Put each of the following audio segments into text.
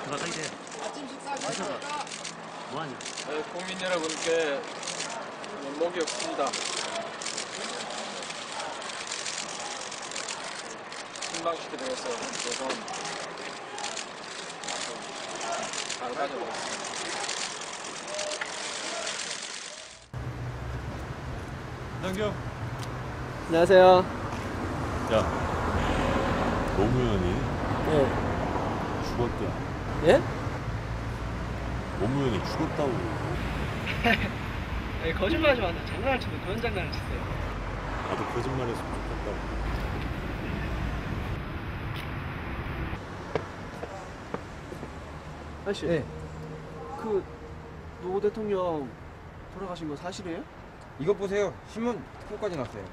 가까이 돼. 회사가 뭐하냐? 네, 국민 여러분께 면목이 없습니다. 실망시켜 드려서 죄송합니다. 잘 가져가겠습니다. 장경. 안녕하세요. 야, 노무현이 예. 죽었대. 예? 노무현이 죽었다고. 예, 거짓말하지 마. 나 장난을 치고 그런 장난을 쳤어요. 나도 거짓말했으면 좋겠다고. 아저씨. 네. 그, 노 대통령 돌아가신 거 사실이에요? 이것 보세요. 신문 후까지 났어요.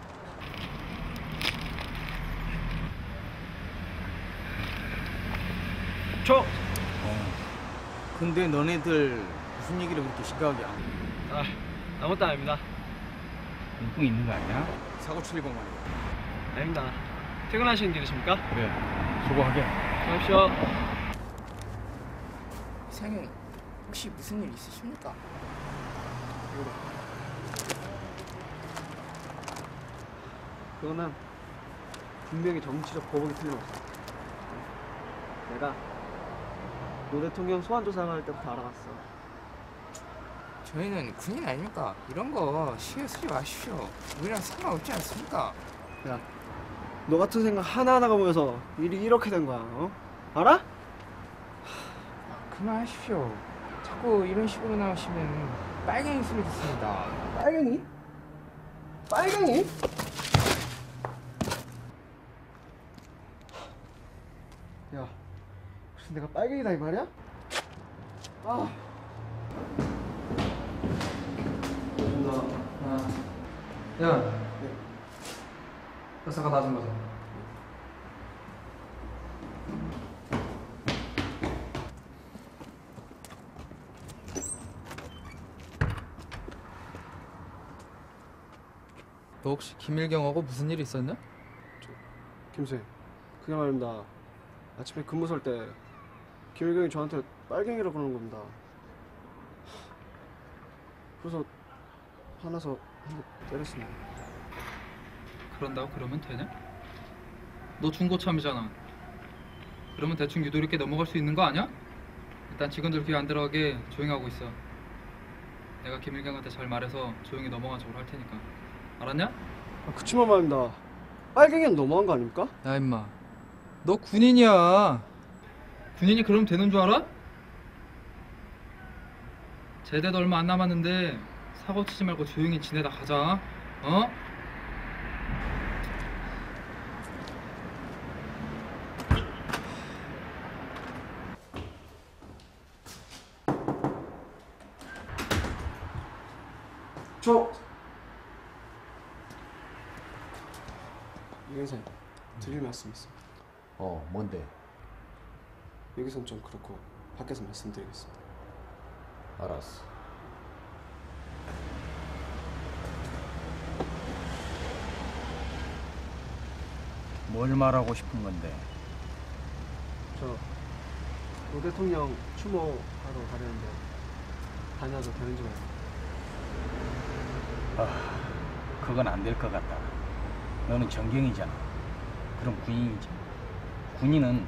저! 근데 너네들 무슨 얘기를 그렇게 심각하게 안 해? 아, 아무것도 아닙니다. 뭉뚱 있는 거 아니야? 사고 칠 일본 말이야. 아닙니다. 퇴근하시는 길이십니까? 그래. 수고하게. 가십시오. 이상형 혹시 무슨 일 있으십니까? 그거는 분명히 정치적 보복이 틀림없어. 내가 노 대통령 소환 조사할 때부터 알아봤어. 저희는 군인 아닙니까? 이런 거 신경 쓰지 마십시오. 우리랑 상관없지 않습니까? 야, 너 같은 생각 하나하나가 모여서 일이 이렇게 된 거야. 어? 알아? 그만하십시오. 자꾸 이런 식으로 나오시면 빨갱이 소리 듣습니다. 빨갱이? 빨갱이? 야, 무슨 내가 빨갱이다 이 말이야? 아. 나 야. 회사가 낮은 거잖아. 너 혹시 김일경하고 무슨 일 있었냐? 김수희, 그게 말입니다. 아침에 근무 설때 김일경이 저한테 빨갱이라고 그러는 겁니다. 그래서 화나서 한 대 때렸습니다. 그런다고 그러면 되냐? 너 중고참이잖아. 그러면 대충 유도리 있게 넘어갈 수 있는 거 아니야? 일단 직원들 귀 안 들어가게 조용히 하고 있어. 내가 김일경한테 잘 말해서 조용히 넘어가도록 할 테니까. 알았냐? 아, 그치만 말입니다. 빨갱이는 너무한 거 아닙니까? 야 임마. 너 군인이야. 군인이 그러면 되는 줄 알아? 제대도 얼마 안 남았는데 사고 치지 말고 조용히 지내다 가자. 어? 저 이경사님 드릴 말씀 있어. 어, 뭔데? 여기선 좀 그렇고 밖에서 말씀드리겠습니다. 알았어. 뭘 말하고 싶은 건데? 저노 대통령 추모하러 가려는데 다녀도 되는지 말고. 그건 안 될 것 같다. 너는 정경이잖아. 그럼 군인이지. 군인은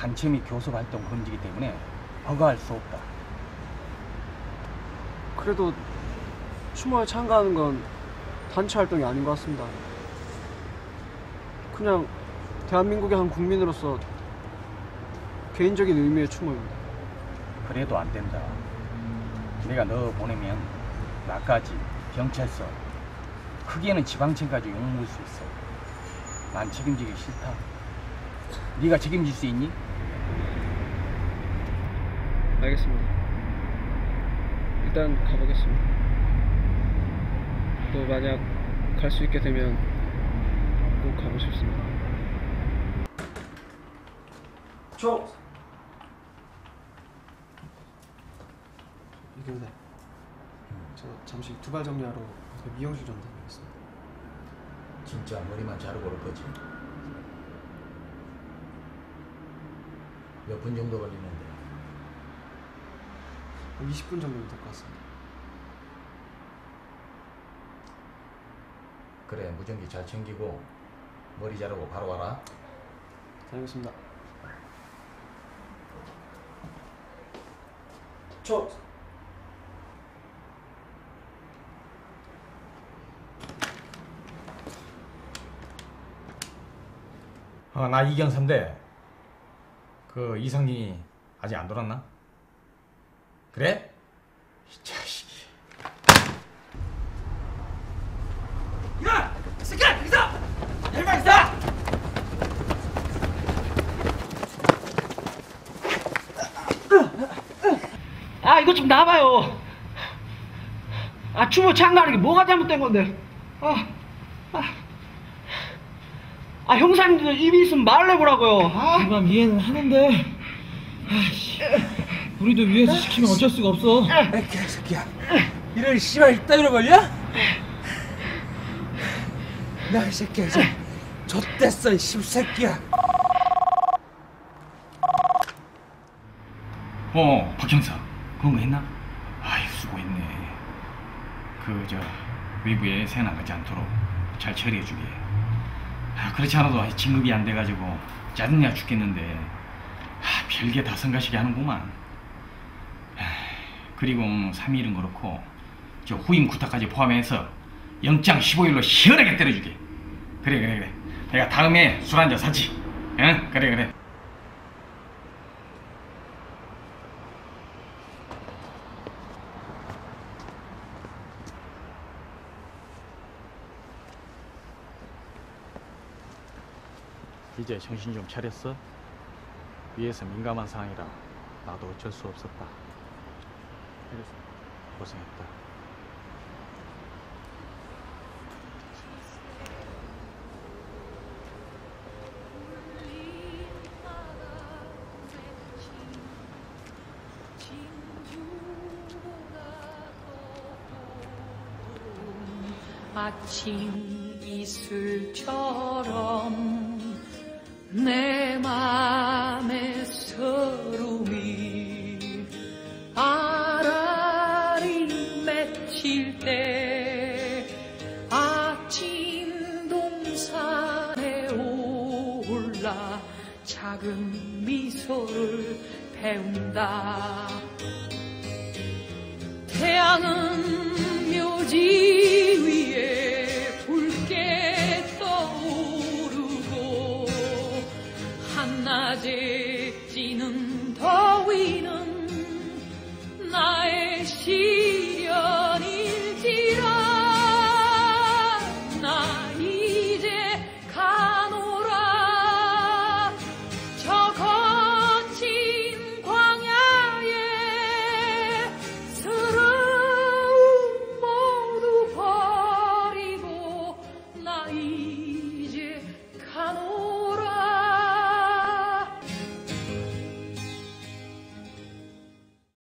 단체 및 교섭 활동 금지기 때문에 허가할 수 없다. 그래도 추모에 참가하는 건 단체 활동이 아닌 것 같습니다. 그냥 대한민국의 한 국민으로서 개인적인 의미의 추모입니다. 그래도 안 된다. 내가 너 보내면 나까지 경찰서 크게는 지방청까지 욕먹을 수 있어. 난 책임지기 싫다. 네가 책임질 수 있니? 알겠습니다. 일단 가보겠습니다. 또 만약 갈 수 있게 되면 꼭 가고 싶습니다. 저 이경대, 저 잠시 두발 정리하러 그 미용실 좀 다녀오겠습니다. 진짜 머리만 자르고 올 거지. 몇 분 정도? 한 20분 정도면 될것 같습니다. 그래 무전기 잘 챙기고 머리 자르고 바로 와라 다녀오겠습니다. 저 어, 나 이경삼대. 그 이상진이 아직 안 돌았나? 그래? 이 자식이. 아 이거 좀 나봐요. 아 추모 창가는 게 뭐가 잘못된 건데? 아, 아, 아 형사님들 입이 있으면 말을 해보라고요. 아. 그만 이해는 하는데 아씨 우리도 위에서 시키면 어쩔 수가 없어 개새끼야. 이런 씨발 이따위로 걸려? 나 이 새끼야 이제 좆됐어 이 씹새끼야. 어, 박 형사. 그런 거 했나? 아유, 수고했네. 그, 저, 외부에 새 나가지 않도록 잘 처리해주게. 아, 그렇지 않아도 아직 진급이 안 돼가지고 짜증나 죽겠는데, 아, 별게 다 성가시게 하는구만. 아, 그리고 3일은 그렇고, 저 후임 구타까지 포함해서 영장 15일로 시원하게 때려주게. 그래, 그래, 그래. 내가 다음에 술 한잔 사지. 응? 그래, 그래. 이제 정신 좀 차렸어? 위에서 민감한 상황이라 나도 어쩔 수 없었다. 고생했다. 아침 이슬처럼 내 맘에 미소를 배운다. 태양은 묘지